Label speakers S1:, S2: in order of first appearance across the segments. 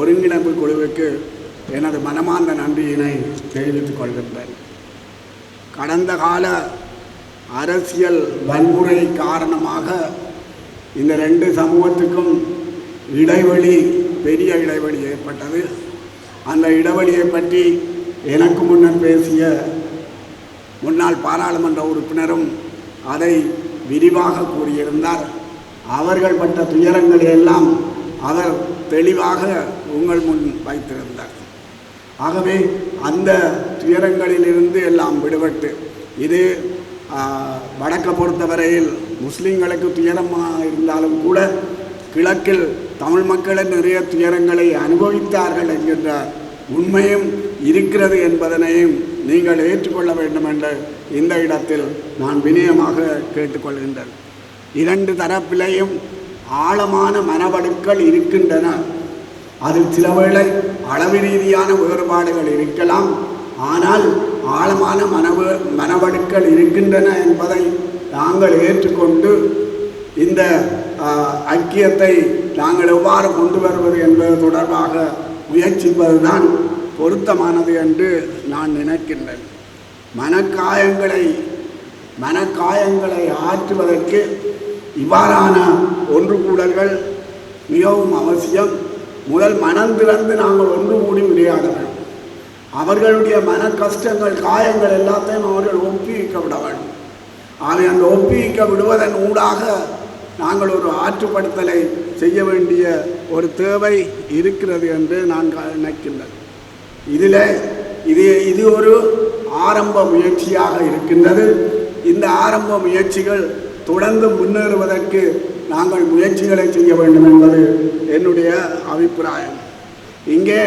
S1: ஒருங்கிணைப்பு குழுவுக்கு எனது மனமார்ந்த நன்றியினை தெரிவித்துக் கொள்கின்றேன். கடந்த கால அரசியல் வன்முறை காரணமாக இந்த ரெண்டு சமூகத்துக்கும் இடைவெளி பெரிய இடைவெளி ஏற்பட்டது. அந்த இடைவெளியை பற்றி எனக்கு முன்னர் பேசிய முன்னாள் பாராளுமன்ற உறுப்பினரும் அதை விரிவாக கூறியிருந்தார். அவர்கள் பட்ட துயரங்களை எல்லாம் அவர் தெளிவாக உங்கள் முன் வைத்திருந்தார் ஆகவே அந்த துயரங்களிலிருந்து எல்லாம் விடுபட்டு இது வடக்கை பொறுத்தவரையில் முஸ்லீம்களுக்கு துயரமாக இருந்தாலும் கூட கிழக்கில் தமிழ் மக்களின் நிறைய துயரங்களை அனுபவித்தார்கள் என்கின்ற உண்மையும் இருக்கிறது என்பதனையும் நீங்கள் ஏற்றுக்கொள்ள வேண்டும் என்று இந்த இடத்தில் நான் வினயமாக கேட்டுக்கொள்கின்றேன். இரண்டு தரப்பிலேயும் ஆழமான மனவடுக்கள் இருக்கின்றன. அதில் சிலவேளை அளவு ரீதியான வேறுபாடுகள் இருக்கலாம். ஆனால் ஆழமான மனவ மனவடுக்கள் இருக்கின்றன என்பதை நாங்கள் ஏற்றுக்கொண்டு இந்த ஐக்கியத்தை நாங்கள் எவ்வாறு கொண்டு வருவது என்பது தொடர்பாக முயற்சிப்பதுதான் பொருத்தமானது என்று நான் நினைக்கின்றேன். மனக்காயங்களை மனக்காயங்களை ஆற்றுவதற்கு இவ்வாறான ஒன்று கூடல்கள் மிகவும் அவசியம். முதல் மனம் திறந்து நாங்கள் ஒன்று கூடி விளையாட வேண்டும் அவர்களுடைய மன கஷ்டங்கள் காயங்கள் எல்லாத்தையும் அவர்கள் ஒப்புவிக்க விட வேண்டும். ஆகவே அந்த ஒப்புவிக்க விடுவதன் ஊடாக நாங்கள் ஒரு ஆற்றுப்படுத்தலை செய்ய வேண்டிய ஒரு தேவை இருக்கிறது என்று நான் க- நினைக்கின்றேன். இதில் இது இது ஒரு ஆரம்ப முயற்சியாக இருக்கின்றது. இந்த ஆரம்ப முயற்சிகள் தொடர்ந்து முன்னேறுவதற்கு நாங்கள் முயற்சிகளை செய்ய வேண்டும் என்பது என்னுடைய அபிப்பிராயம். இங்கே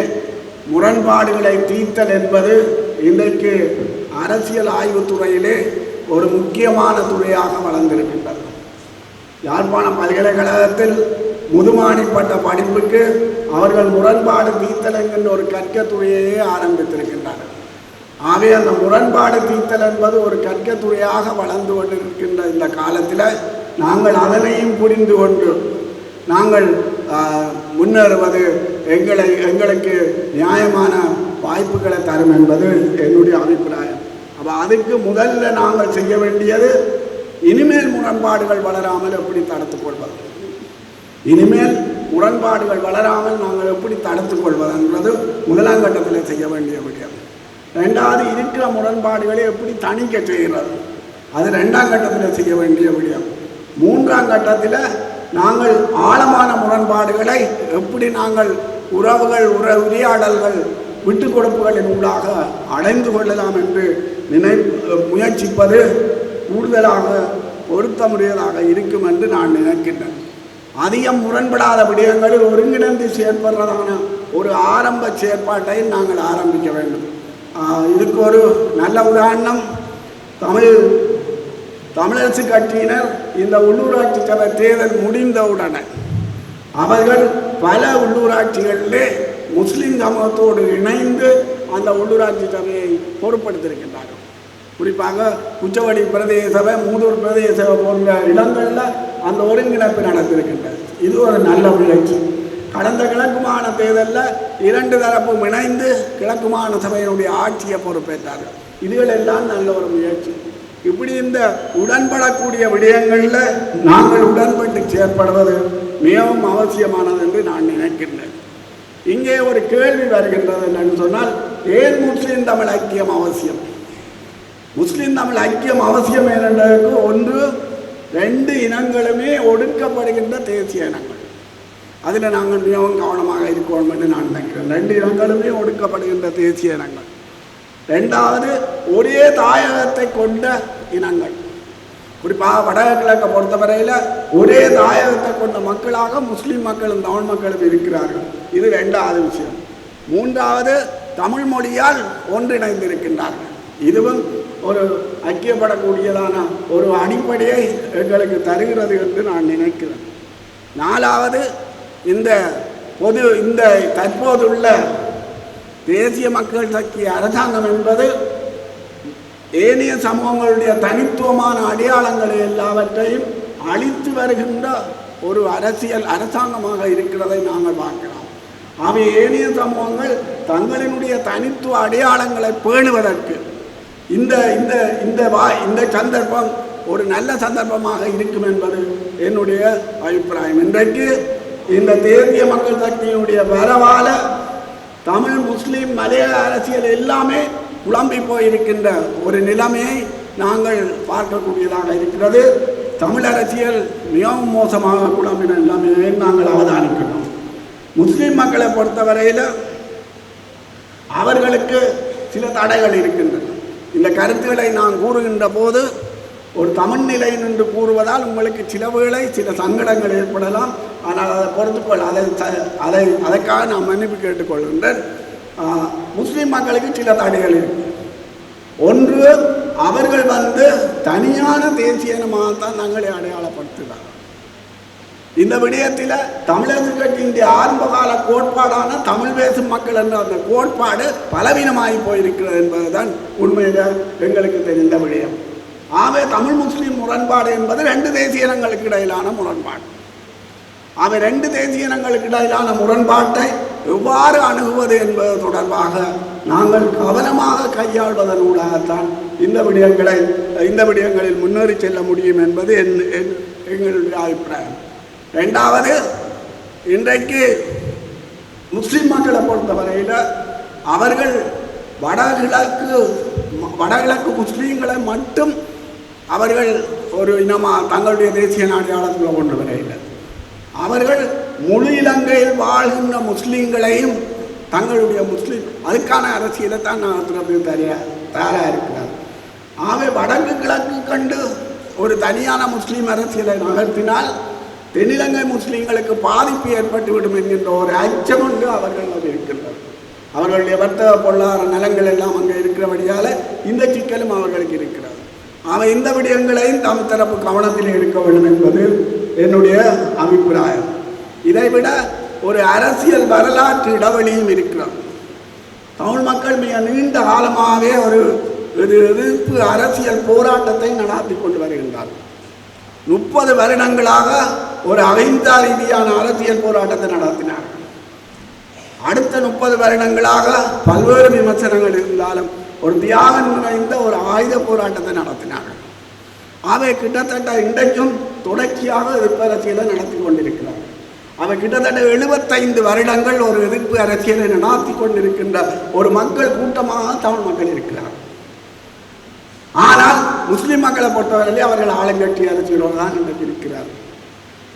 S1: முரண்பாடுகளை தீர்த்தல் என்பது இன்றைக்கு அரசியல் ஆய்வுத்துறையிலே ஒரு முக்கியமான துறையாக வளர்ந்திருக்கின்றது. யாழ்ப்பாணம் பல்கலைக்கழகத்தில் முதுமானி பட்ட படிப்புக்கு அவர்கள் முரண்பாடு தீர்த்தல் என்கின்ற ஒரு கற்கத்துறையையே ஆரம்பித்திருக்கின்றனர் ஆகவே அந்த முரண்பாடு தீர்த்தல் என்பது ஒரு கற்கத்துறையாக வளர்ந்து கொண்டிருக்கின்ற இந்த காலத்தில் நாங்கள் அதனையும் புரிந்து கொண்டு நாங்கள் முன்னேறுவது எங்களை எங்களுக்கு நியாயமான வாய்ப்புகளை தரும் என்பது என்னுடைய அபிப்பிராயம். அப்போ அதுக்கு முதல்ல நாங்கள் செய்ய வேண்டியது இனிமேல் முரண்பாடுகள் வளராமல் எப்படி தடுத்து கொள்வது? இனிமேல் முரண்பாடுகள் வளராமல் நாங்கள் எப்படி தடுத்து கொள்வது என்பது முதலாம் கட்டத்தில் செய்ய வேண்டிய விடயம். ரெண்டாவது இருக்கிற முரண்பாடுகளை எப்படி தணிக்க செய்கிறது? அது ரெண்டாம் கட்டத்தில் செய்ய வேண்டிய விடயம். மூன்றாம் கட்டத்தில் நாங்கள் ஆழமான முரண்பாடுகளை எப்படி நாங்கள் உறவுகள் உற உரையாடல்கள் விட்டு கொடுப்புகளின் ஊடாக அடைந்து கொள்ளலாம் என்று நினை முயற்சிப்பது கூடுதலாக பொருத்தமுடையதாக இருக்கும் என்று நான் நினைக்கின்றேன். அதிகம் முரண்படாத விடயங்களில் ஒருங்கிணைந்து செயற்படுறதான ஒரு ஆரம்ப செயற்பாட்டை நாங்கள் ஆரம்பிக்க வேண்டும். இதுக்கு ஒரு நல்ல உதாரணம். தமிழ் தமிழரசு கட்சியினர் இந்த உள்ளூராட்சி சபை தேர்தல் முடிந்தவுடனே அவர்கள் பல உள்ளூராட்சிகளிலே முஸ்லிம் சமூகத்தோடு இணைந்து அந்த உள்ளூராட்சி சபையை பொறுப்படுத்தியிருக்கின்றார்கள் குறிப்பாக குச்சவடி பிரதேச சபை மூதூர் பிரதேச சபை போன்ற இடங்களில் அந்த ஒருங்கிணைப்பு நடந்திருக்கின்றது. இது ஒரு நல்ல முயற்சி. கடந்த கிழக்கு மாகாண தேர்தலில் இரண்டு தரப்பும் இணைந்து கிழக்கு மாகாண சபையினுடைய ஆட்சியை பொறுப்பேற்றார்கள். இதுகளெல்லாம் நல்ல ஒரு முயற்சி. இப்படி இந்த உடன்படக்கூடிய விடயங்களில் நாங்கள் உடன்பட்டு செயற்படுவது மிகவும் அவசியமானது என்று நான் நினைக்கின்றேன். இங்கே ஒரு கேள்வி வருகின்றது என்னன்னு சொன்னால் ஏன் முஸ்லீம் தமிழ் ஐக்கியம் அவசியம்? முஸ்லீம் தமிழ் ஐக்கியம் அவசியம் என்றதுக்கு ஒன்று ரெண்டு இனங்களுமே ஒடுக்கப்படுகின்ற தேசிய இனங்கள். அதில் நாங்கள் மிகவும் கவனமாக இருக்கணும் என்று நான் நினைக்கிறேன். ரெண்டு இனங்களுமே ஒடுக்கப்படுகின்ற தேசிய இனங்கள். ரெண்டாவது ஒரே தாயகத்தை கொண்ட இனங்கள். குறிப்பாக வடகிழக்கை பொறுத்தவரையில் ஒரே தாயகத்தை கொண்ட மக்களாக முஸ்லீம் மக்களும் தமிழ் மக்களும் இருக்கிறார்கள். இது ரெண்டாவது விஷயம். மூன்றாவது தமிழ் மொழியால் ஒன்றிணைந்திருக்கின்றார்கள். இதுவும் ஒரு ஐக்கியப்படக்கூடியதான ஒரு அடிப்படையை எங்களுக்கு தருகிறது என்று நான் நினைக்கிறேன். நாலாவது இந்த பொது இந்த தற்போதுள்ள தேசிய மக்கள் சக்தி அரசாங்கம் என்பது ஏனைய சமூகங்களுடைய தனித்துவமான அடையாளங்களை எல்லாவற்றையும் அழித்து வருகின்ற ஒரு அரசியல் அரசாங்கமாக இருக்கிறதை நாங்கள் பார்க்கிறோம். அவை ஏனைய சமூகங்கள் தங்களினுடைய தனித்துவ அடையாளங்களை பேணுவதற்கு இந்த இந்த இந்த வா இந்த சந்தர்ப்பம் ஒரு நல்ல சந்தர்ப்பமாக இருக்கும் என்பது என்னுடைய அபிப்பிராயம். இன்றைக்கு இந்த தேசிய மக்கள் சக்தியினுடைய வரவால தமிழ் முஸ்லீம் மலையாள அரசியல் எல்லாமே குழம்பி போயிருக்கின்ற ஒரு நிலைமையை நாங்கள் பார்க்கக்கூடியதாக இருக்கிறது. தமிழ் அரசியல் மிகவும் மோசமாக குழம்பின நிலைமையை நாங்கள் அவதானிக்கிறோம். முஸ்லீம் மக்களை பொறுத்தவரையில் அவர்களுக்கு சில தடைகள் இருக்கின்றன. இந்த கருத்துக்களை நான் கூறுகின்ற போது ஒரு தமிழ்நிலை என்று கூறுவதால் உங்களுக்கு சில வேளை சில சங்கடங்கள் ஏற்படலாம். ஆனால் அதை பொறுத்துக்கொள் அதை த- அதை அதற்காக நான் மன்னிப்பு கேட்டுக்கொள்கின்றேன். முஸ்லீம் மக்களுக்கு சில தடைகள் இருக்கு. ஒன்று அவர்கள் வந்து தனியான தேசிய தான் நாங்களே அடையாளப்படுத்துகிறார். இந்த விடயத்தில் தமிழக கட்சியினுடைய ஆரம்பகால கோட்பாடான தமிழ் பேசும் மக்கள் என்ற அந்த கோட்பாடு பலவீனமாகி போயிருக்கிறது என்பதுதான் உண்மையில் எங்களுக்கு தெரிந்த விடயம். ஆகவே தமிழ் முஸ்லீம் முரண்பாடு என்பது ரெண்டு தேசிய இனங்களுக்கு இடையிலான முரண்பாடு. அவை ரெண்டு தேசிய இனங்களுக்கு இடையிலான முரண்பாட்டை எவ்வாறு அணுகுவது என்பது தொடர்பாக நாங்கள் கவனமாக கையாள்வதன் ஊடாகத்தான் இந்த விடயங்களை இந்த விடயங்களில் முன்னேறி செல்ல முடியும் என்பது என் என்- எங்களுடைய அபிப்பிராயம். ரெண்டாவது இன்றைக்கு முஸ்லிம் மக்களை பொறுத்தவரையில் அவர்கள் வடகிழக்கு வடகிழக்கு முஸ்லீம்களை மட்டும் அவர்கள் ஒரு இனமாக தங்களுடைய தேசிய அடையாளத்தில் கொண்டு வரையில்லை அவர்கள் முழு இலங்கையில் வாழ்கின்ற முஸ்லீம்களையும் தங்களுடைய முஸ்லீம் அதுக்கான அரசியலை தான் நடத்துறது தரைய தயாராக இருக்கிறார் ஆகவே வடக்கு கிழக்கு கண்டு ஒரு தனியான முஸ்லீம் அரசியலை நகர்த்தினால் தென்னிலங்கை முஸ்லீம்களுக்கு பாதிப்பு ஏற்பட்டுவிடும் என்கின்ற ஒரு அச்சம் ஒன்று அவர்கள் அது இருக்கின்றனர் அவர்களுடைய வர்த்தக பொருளாதார நலங்கள் எல்லாம் அங்கே இருக்கிறபடியால் இந்த சிக்கலும் அவர்களுக்கு இருக்கிறது. அவன் இந்த விடயங்களையும் தம் தரப்பு கவனத்தில் இருக்க வேண்டும் என்பது என்னுடைய அபிப்பிராயம். இதைவிட ஒரு அரசியல் வரலாற்று இடைவெளியும் இருக்கிறது தமிழ் மக்கள் மிக நீண்ட காலமாகவே ஒரு ஒரு எதிர்ப்பு அரசியல் போராட்டத்தை நடாத்தி கொண்டு வருகின்றார். முப்பது வருடங்களாக ஒரு அகிம்சா ரீதியான அரசியல் போராட்டத்தை நடத்தினார் அடுத்த முப்பது வருடங்களாக பல்வேறு விமர்சனங்கள் இருந்தாலும் ஒரு தியாகம் நிறைந்த ஒரு ஆயுத போராட்டத்தை நடத்தினார்கள். அவை கிட்டத்தட்ட இன்றைக்கும் தொடர்ச்சியாக எதிர்ப்பு அரசியலை நடத்தி கொண்டிருக்கிறார். அவை கிட்டத்தட்ட எழுபத்தைந்து வருடங்கள் ஒரு எதிர்ப்பு அரசியலை நடத்தி கொண்டிருக்கின்ற ஒரு மக்கள் கூட்டமாக தமிழ் மக்கள் இருக்கிறார். ஆனால் முஸ்லிம் மக்களை பொறுத்தவரையிலே அவர்கள் ஆளுங்கட்சி அரசியலோடு தான் இன்றைக்கு இருக்கிறார்.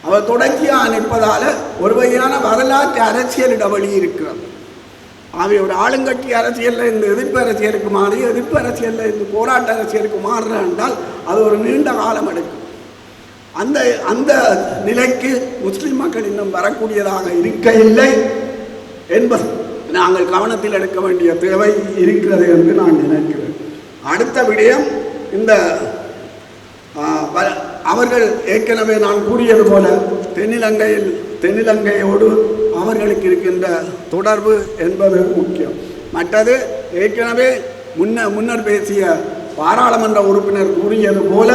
S1: அவர் தொடர்ச்சியாக நிற்பதால் ஒரு வகையான வரலாற்று அரசியல் இடவழி இருக்கிறது. அவை ஒரு ஆளுங்கட்சி அரசியலில் இந்த எதிர்ப்பு அரசியலுக்கு மாறி எதிர்ப்பு அரசியலில் இந்த போராட்ட அரசியலுக்கு மாறுற என்றால் அது ஒரு நீண்ட காலம் எடுக்கும். அந்த அந்த நிலைக்கு முஸ்லிம் மக்கள் இன்னும் வரக்கூடியதாக இருக்கவில்லை என்பது நாங்கள் கவனத்தில் எடுக்க வேண்டிய தேவை இருக்கிறது என்று நான் நினைக்கிறேன். அடுத்த விடயம் இந்த வ- அவர்கள் ஏற்கனவே நான் கூறியது போல தென்னிலங்கையில் தென்னிலங்கையோடு அவர்களுக்கு இருக்கின்ற தொடர்பு என்பது முக்கியம். மற்றது ஏற்கனவே முன்ன முன்னர் பேசிய பாராளுமன்ற உறுப்பினர் கூறியது போல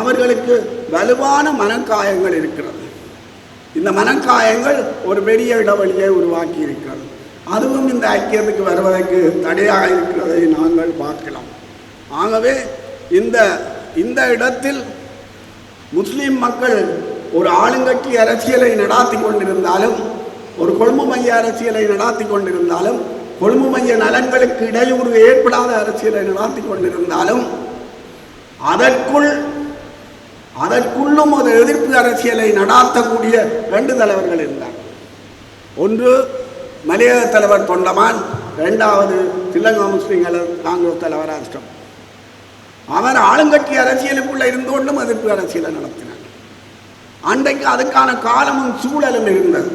S1: அவர்களுக்கு வலுவான மனக்காயங்கள் இருக்கிறது. இந்த மனக்காயங்கள் ஒரு பெரிய இடைவெளியை உருவாக்கி இருக்கிறது அதுவும் இந்த ஐக்கியத்துக்கு வருவதற்கு தடையாக இருக்கிறதை நாங்கள் பார்க்கலாம். ஆகவே இந்த இந்த இடத்தில் முஸ்லீம் மக்கள் ஒரு ஆளுங்கட்சி அரசியலை நடாத்தி கொண்டிருந்தாலும் ஒரு கொழும்பு மைய அரசியலை நடாத்தி கொண்டிருந்தாலும் கொழும்பு மைய நலன்களுக்கு இடையூறு ஏற்படாத அரசியலை நடாத்தி கொண்டிருந்தாலும் அதற்குள் அதற்குள்ளும் ஒரு எதிர்ப்பு அரசியலை நடாத்தக்கூடிய ரெண்டு தலைவர்கள் இருந்தார். ஒன்று மலையக தலைவர் தொண்டமான் இரண்டாவது ஸ்ரீலங்கா முஸ்லீம் காங்கிரஸ் தலைவர் அஷ்டம் அவர் ஆளுங்கட்சி அரசியலுக்குள்ள இருந்தோண்டும் எதிர்ப்பு அரசியலை நடத்தினார். அன்றைக்கு அதுக்கான காலமும் சூழலும் இருந்தது.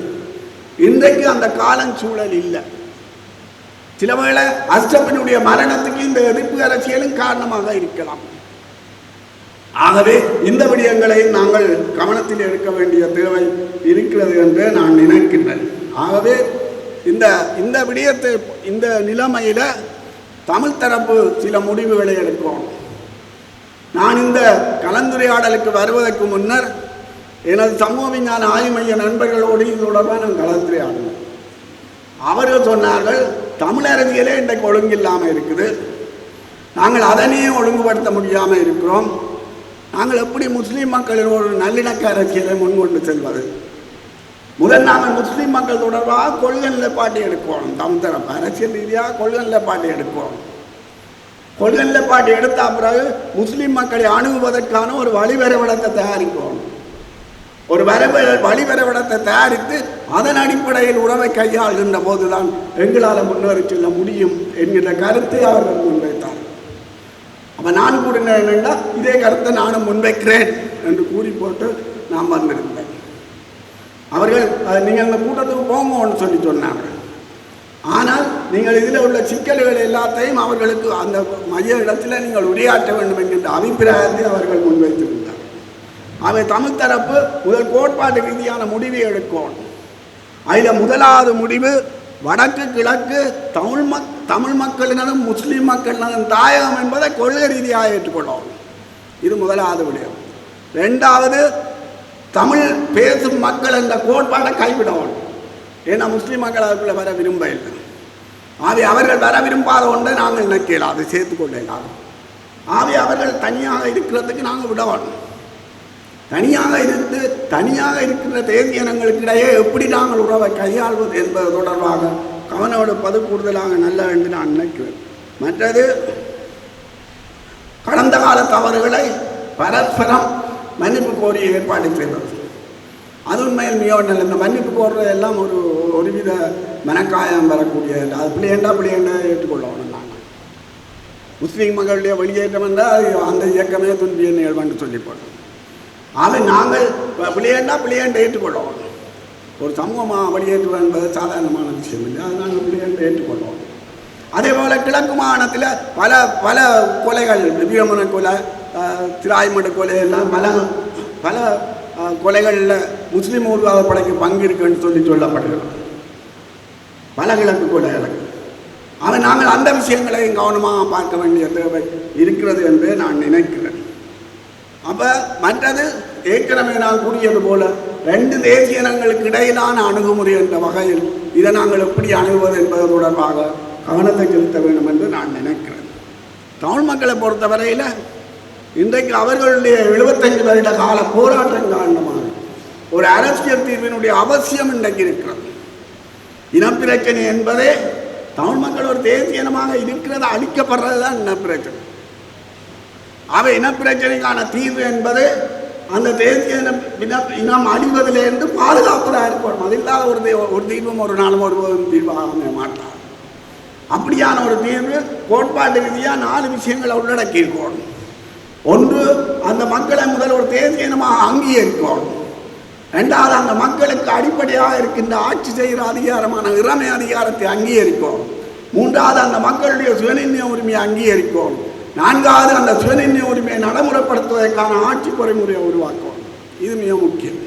S1: இன்றைக்கு அந்த காலம் சூழல் இல்லை. சில வேளை அஷ்டப்பனுடைய மரணத்துக்கு இந்த எதிர்ப்பு அரசியலும் காரணமாக இருக்கலாம். ஆகவே இந்த விடயங்களையும் நாங்கள் கவனத்தில் எடுக்க வேண்டிய தேவை இருக்கிறது என்று நான் நினைக்கின்றேன். ஆகவே இந்த இந்த விடயத்தை இந்த நிலைமையில் தமிழ் தரப்பு சில முடிவுகளை எடுக்கும். நான் இந்த கலந்துரையாடலுக்கு வருவதற்கு முன்னர் எனது சமூக விஞ்ஞான ஆய்வு மைய நண்பர்களோடு இது தொடர்பாக நான் கலந்துரையாடினேன். அவர்கள் சொன்னார்கள் தமிழ் அரசியலே இன்றைக்கு ஒழுங்கில்லாமல் இருக்குது. நாங்கள் அதனையே ஒழுங்குபடுத்த முடியாமல் இருக்கிறோம். நாங்கள் எப்படி முஸ்லீம் மக்களின் ஒரு நல்லிணக்க அரசியலை முன்கொண்டு செல்வது? முதல் நாங்கள் முஸ்லீம் மக்கள் தொடர்பாக கொள்கை நிலைப்பாட்டை எடுப்போம். தம் தரப்பு அரசியல் ரீதியாக கொள்கை நிலைப்பாட்டை எடுப்போம். கொள்கை நிலைப்பாட்டை எடுத்த பிறகு முஸ்லீம் மக்களை அணுகுவதற்கான ஒரு வழிவரைபடத்தை தயாரிப்போம். ஒரு வரைப வழிவரைபடத்தை தயாரித்து அதன் அடிப்படையில் உறவை கையாளுகின்ற போதுதான் எங்களால் முன்னேறி செல்ல முடியும் என்கிற கருத்தை அவர்கள் முன்வைத்தார். அப்போ நான் கூறினேன் என்னென்னா இதே கருத்தை நானும் முன்வைக்கிறேன் என்று கூறி போட்டு நான் வந்திருந்தேன். அவர்கள் நீங்கள் இந்த கூட்டத்துக்கு போங்கன்னு சொல்லி சொன்னாங்க. ஆனால் நீங்கள் இதில் உள்ள சிக்கல்கள் எல்லாத்தையும் அவர்களுக்கு அந்த மைய இடத்தில் நீங்கள் உரையாற்ற வேண்டும் என்கின்ற அபிப்பிராயத்தை அவர்கள் முன்வைத்திருந்தார் அவை தமிழ் தரப்பு முதல் கோட்பாட்டு ரீதியான முடிவை எடுக்கணும் அதில் முதலாவது முடிவு வடக்கு கிழக்கு தமிழ் மக் தமிழ் மக்களினதும் முஸ்லீம் மக்களினதும் தாயகம் என்பதை கொள்கை ரீதியாக ஏற்றுக்கொள்ளும். இது முதலாவது விடயம் ரெண்டாவது தமிழ் பேசும் மக்கள் என்ற கோட்பாட்டை கைவிடணும் ஏன்னா முஸ்லீம் மக்கள் அதுக்குள்ளே வர விரும்ப இல்லை. ஆவி அவர்கள் வர விரும்பாத ஒன்றை நாங்கள் நினைக்கலாம் அதை சேர்த்துக்கொள்ளலாம் ஆவி அவர்கள் தனியாக இருக்கிறதுக்கு நாங்கள் விடணும் தனியாக இருந்து தனியாக இருக்கின்ற தேசிய இடையே எப்படி நாங்கள் உறவை கையாள்வது என்பது தொடர்பாக கவனம் எடுப்பது கூடுதலாக நல்ல என்று நான் நினைக்கிறேன். மற்றது கடந்த கால தவறுகளை பரஸ்பரம் மன்னிப்பு கோரி ஏற்பாடு செய்தது. அது உண்மையில் மிகவும் நல்ல இந்த மன்னிப்பு கோர்றது எல்லாம் ஒரு ஒருவித மனக்காயம் வரக்கூடிய அது பிள்ளையண்டா பிள்ளையண்டா ஏற்றுக்கொள்ளணும் நாங்கள் முஸ்லீம் மக்களுடைய வெளியேற்றம் என்றால் அந்த இயக்கமே துன்பிய நிகழ்வுன்னு சொல்லி போட்டோம் ஆக நாங்கள் விளையாண்டா விளையாண்டு ஏற்றுக்கொள்ளணும் ஒரு சமூகமாக வெளியேற்றுவது என்பது சாதாரணமான விஷயம் இல்லை. அதை நாங்கள் பிள்ளையண்டை ஏற்றுக்கொள்ளணும் அதே போல் கிழக்கு மாகாணத்தில் பல பல கொலைகள் வீரமன கொலை திராய்மட கொலை எல்லாம் பல பல கொலைகளில் முஸ்லீம் உருவாக படைக்கு பங்கு இருக்குன்னு சொல்லி சொல்லப்படுகிறது பல கிழக்கு கொலைகளுக்கு ஆனால் நாங்கள் அந்த விஷயங்களையும் கவனமாக பார்க்க வேண்டிய தேவை இருக்கிறது என்று நான் நினைக்கிறேன். அப்போ மற்றது ஏற்கனவே நான் கூறியது போல ரெண்டு தேசிய இனங்களுக்கு இடையிலான அணுகுமுறை என்ற வகையில் இதை நாங்கள் எப்படி அணுகுவது என்பது தொடர்பாக கவனத்தை செலுத்த வேண்டும் என்று நான் நினைக்கிறேன். தமிழ் மக்களை பொறுத்தவரையில் இன்றைக்கு அவர்களுடைய எழுபத்தஞ்சு வருட கால போராட்டம் காரணமாக ஒரு அரசியல் தீர்வினுடைய அவசியம் இன்றைக்கு இருக்கிறது. இனப்பிரச்சனை என்பதே தமிழ் மக்கள் ஒரு தேசிய இனமாக இருக்கிறது அழிக்கப்படுறது தான் இனப்பிரச்சனை. அவை இனப்பிரச்சனைக்கான தீர்வு என்பது அந்த தேசிய இனம் இனம் அழிவதிலிருந்து பாதுகாப்பதாக இருக்கணும். அது இல்லாத ஒரு ஒரு தீர்வும் ஒரு நாளும் ஒருவரும் தீர்வாக மாட்டார் அப்படியான ஒரு தீர்வு கோட்பாட்டு ரீதியாக நாலு விஷயங்களை உள்ளடக்கி இருக்கணும் ஒன்று அந்த மக்களை முதல் ஒரு தேசிய இனமாக அங்கீகரிக்கணும். ரெண்டாவது அந்த மக்களுக்கு அடிப்படையாக இருக்கின்ற ஆட்சி செய்கிற அதிகாரமான இறமை அதிகாரத்தை அங்கீகரிக்கும் மூன்றாவது அந்த மக்களுடைய சுயநிர்ணய உரிமையை அங்கீகரிக்கும் நான்காவது அந்த சுயநிர்ணய உரிமையை நடைமுறைப்படுத்துவதற்கான ஆட்சி பொறிமுறையை உருவாக்கும் இது மிக முக்கியம்.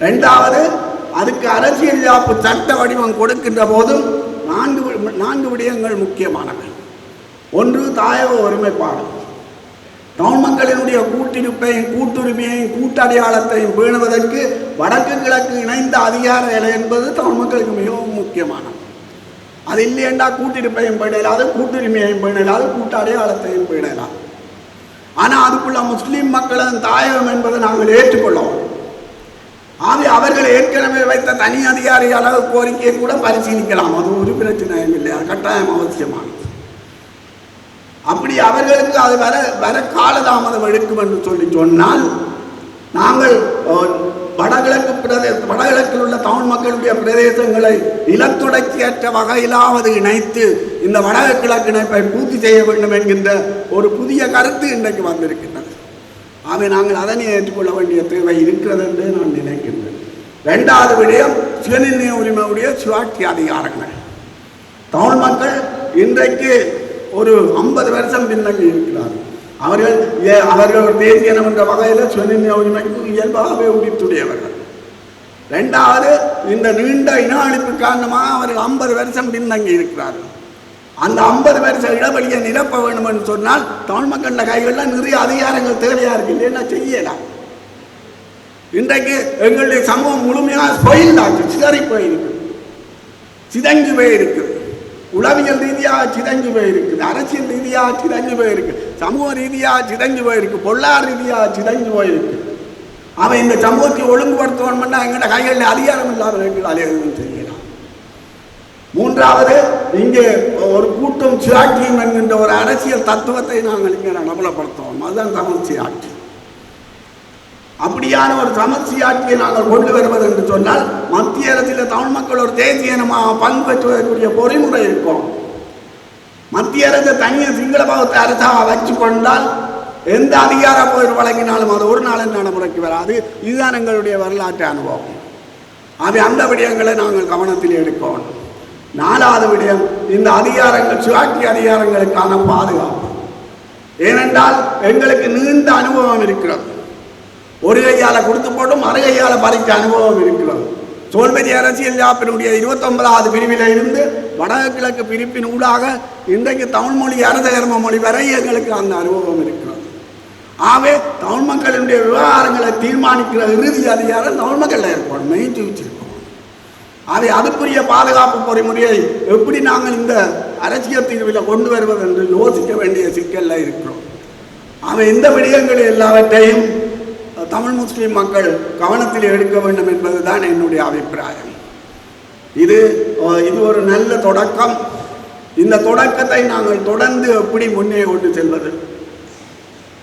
S1: ரெண்டாவது அதுக்கு அரசியல் யாப்பு சட்ட வடிவம் கொடுக்கின்ற போதும் நான்கு வி- நான்கு விடயங்கள் முக்கியமானவை. ஒன்று தாயக ஒருமைப்பாடு. தமிழ் கூட்டிருப்பையும் கூட்டுரிமையையும் கூட்டடையாளத்தையும் பேணுவதற்கு வடக்கு கிழக்கு இணைந்த அதிகார வேலை என்பது தமிழ் மக்களுக்கு மிகவும் முக்கியமானது. அது இல்லையண்டா கூட்டிருப்பையும் பேணலாது கூட்டுரிமையையும் போயிடலாது கூட்டு அடையாளத்தையும் போயிடலாம் ஆனால் அதுக்குள்ள முஸ்லீம் மக்களின் தாயகம் என்பதை நாங்கள் ஏற்றுக்கொள்ளோம் ஆகவே அவர்கள் ஏற்கனவே வைத்த தனி அதிகாரி அளவு கோரிக்கையை கூட பரிசீலிக்கலாம். அது ஒரு பிரச்சனையும் இல்லை அது கட்டாயம் அவசியமானது. அப்படி அவர்களுக்கு அது வர வர காலதாமதம் எடுக்கும் என்று சொல்லி சொன்னால் நாங்கள் வடகிழக்கு பிரதே வடகிழக்கில் உள்ள தமிழ் மக்களுடைய பிரதேசங்களை நிலத்தொடர்ச்சியற்ற வகையிலாவது இணைத்து இந்த வடகிழக்கு இணைப்பை பூர்த்தி செய்ய வேண்டும் என்கின்ற ஒரு புதிய கருத்து இன்றைக்கு வந்திருக்கின்றது. ஆகவே நாங்கள் அதனை ஏற்றுக்கொள்ள வேண்டிய தேவை இருக்கிறது என்று நான் நினைக்கின்றேன். ரெண்டாவது விடயம் சுயநிர்ணய உரிமையுடைய சுயாட்சி அதிகாரங்கள். தமிழ் மக்கள் இன்றைக்கு ஒரு ஐம்பது வருஷம் பின்னங்கி இருக்கிறார்கள். அவர்கள் அவர்கள் ஒரு தேசியனம் என்ற வகையில் சுயநிர்ணய உரிமைக்கு இயல்பாகவே உரித்துடையவர்கள் ரெண்டாவது இந்த நீண்ட இன அழிப்பு காரணமாக அவர்கள் ஐம்பது வருஷம் பின்தங்கி இருக்கிறார்கள். அந்த ஐம்பது வருஷ இடைவெளியை நிரப்ப வேண்டும் என்று சொன்னால் தமிழ் மக்களின் கைகளில் நிறைய அதிகாரங்கள் தேவையா இருக்கு. இல்லைன்னா செய்யலாம் இன்றைக்கு எங்களுடைய சமூகம் முழுமையாக ஸ்பொயில் ஆச்சு சிதறி போயிருக்கு. சிதங்கி போயிருக்குது உளவியல் ரீதியாக சிதைஞ்சு போயிருக்குது அரசியல் ரீதியாக சிதைஞ்சு போயிருக்கு. சமூக ரீதியாக சிதைஞ்சு போயிருக்கு. பொருளாதார ரீதியாக சிதைஞ்சு போயிருக்கு. அவன் இந்த சமூகத்தை ஒழுங்குபடுத்தணும்னா எங்கள்ட கைகளில் அதிகாரம் இல்லாதவர்களால் எதுவும் செய்யலாம் மூன்றாவது இங்கே ஒரு கூட்டம் சுயாட்சியம் என்கின்ற ஒரு அரசியல் தத்துவத்தை நாங்கள் இங்கே நபலப்படுத்துவோம் அதுதான் தமிழ் ஆட்சி அப்படியான ஒரு சமர்ச்சி ஆட்சியை நாங்கள் கொண்டு வருவது என்று சொன்னால் மத்திய அரசில் தமிழ் மக்கள் ஒரு தேசிய இனமாக பங்கு பெற்றுவதற்குரிய பொறிமுறை இருக்கும். மத்திய அரசு தனிய சிங்கள பாவத்தை அரசாக வச்சு கொண்டால் எந்த அதிகார போர் வழங்கினாலும் அது ஒரு நாள் நடைமுறைக்கு வராது. இதுதான் எங்களுடைய வரலாற்று அனுபவம். அது அந்த விடயங்களை நாங்கள் கவனத்தில் எடுக்கணும். நாலாவது விடயம் இந்த அதிகாரங்கள் சுயாட்சி அதிகாரங்களுக்கான பாதுகாப்பு. ஏனென்றால் எங்களுக்கு நீண்ட அனுபவம் இருக்கிறது. ஒரு கையால் கொடுத்து போட்டும் மறு கையால் பறிக்க அனுபவம் இருக்கிறது. சோல்வெரி அரசியல் யாப்பினுடைய இருபத்தொன்பதாவது பிரிவில் இருந்து வடகிழக்கு பிரிப்பின் ஊடாக இன்றைக்கு தமிழ் மொழி அரச மொழி வரை எங்களுக்கு அந்த அனுபவம் இருக்கிறது. ஆகவே தமிழ் மக்களுடைய விவகாரங்களை தீர்மானிக்கிற இறுதி அதிகாரம் தமிழ் மக்களில் ஏற்படும் மெயின் வச்சிருக்கோம் அதை அதுக்குரிய பாதுகாப்பு பொறிமுறையை எப்படி நாங்கள் இந்த அரசியல் தீர்வில் கொண்டு வருவது என்று யோசிக்க வேண்டிய சிக்கலில் இருக்கிறோம். அவன் இந்த விடயங்கள் எல்லாவற்றையும் தமிழ் முஸ்லீம் மக்கள் கவனத்தில் எடுக்க வேண்டும் என்பதுதான் என்னுடைய அபிப்பிராயம். இது இது ஒரு நல்ல தொடக்கம். இந்த தொடக்கத்தை நாங்கள் தொடர்ந்து எப்படி முன்னே கொண்டு செல்வது?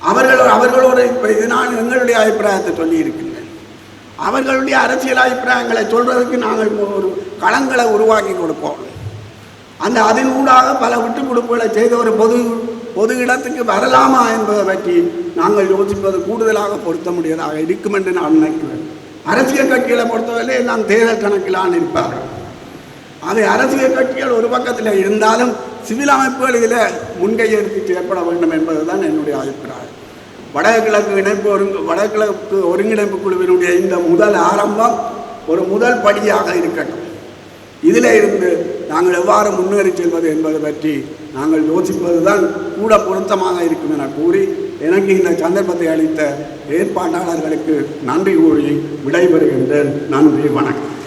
S1: அவர்கள் அவர்களோடு இப்போ இது நான் எங்களுடைய அபிப்பிராயத்தை சொல்லியிருக்கின்றேன். அவர்களுடைய அரசியல் அபிப்பிராயங்களை சொல்வதற்கு நாங்கள் ஒரு களங்களை உருவாக்கி கொடுப்போம். அந்த அதன் ஊடாக பல விட்டு கொடுப்புகளை செய்த ஒரு பொது பொது இடத்துக்கு வரலாமா என்பதை பற்றி நாங்கள் யோசிப்பது கூடுதலாக பொருத்த முடியதாக இருக்கும் என்று நான் நினைக்கிறேன். அரசியல் கட்சிகளை பொறுத்தவரை எல்லாம் தேர்தல் கணக்கிலான் இருப்பார்கள். அது அரசியல் கட்சிகள் ஒரு பக்கத்தில் இருந்தாலும் சிவில் அமைப்புகள் இதில் முன்கை எடுத்து செயற்பட வேண்டும் என்பதுதான் என்னுடைய அபிப்பிராயம். வடகிழக்கு இணைப்பு ஒருங்கு வடகிழக்கு ஒருங்கிணைப்பு குழுவினுடைய இந்த முதல் ஆரம்பம் ஒரு முதல் படியாக இருக்கட்டும். இதில் இருந்து நாங்கள் எவ்வாறு முன்னேறி செல்வது என்பது பற்றி நாங்கள் யோசிப்பதுதான் கூட பொருத்தமாக இருக்கும் என கூறி எனக்கு இந்த சந்தர்ப்பத்தை அளித்த ஏற்பாட்டாளர்களுக்கு நன்றி கூறி விடைபெறுகின்றேன். நன்றி வணக்கம்.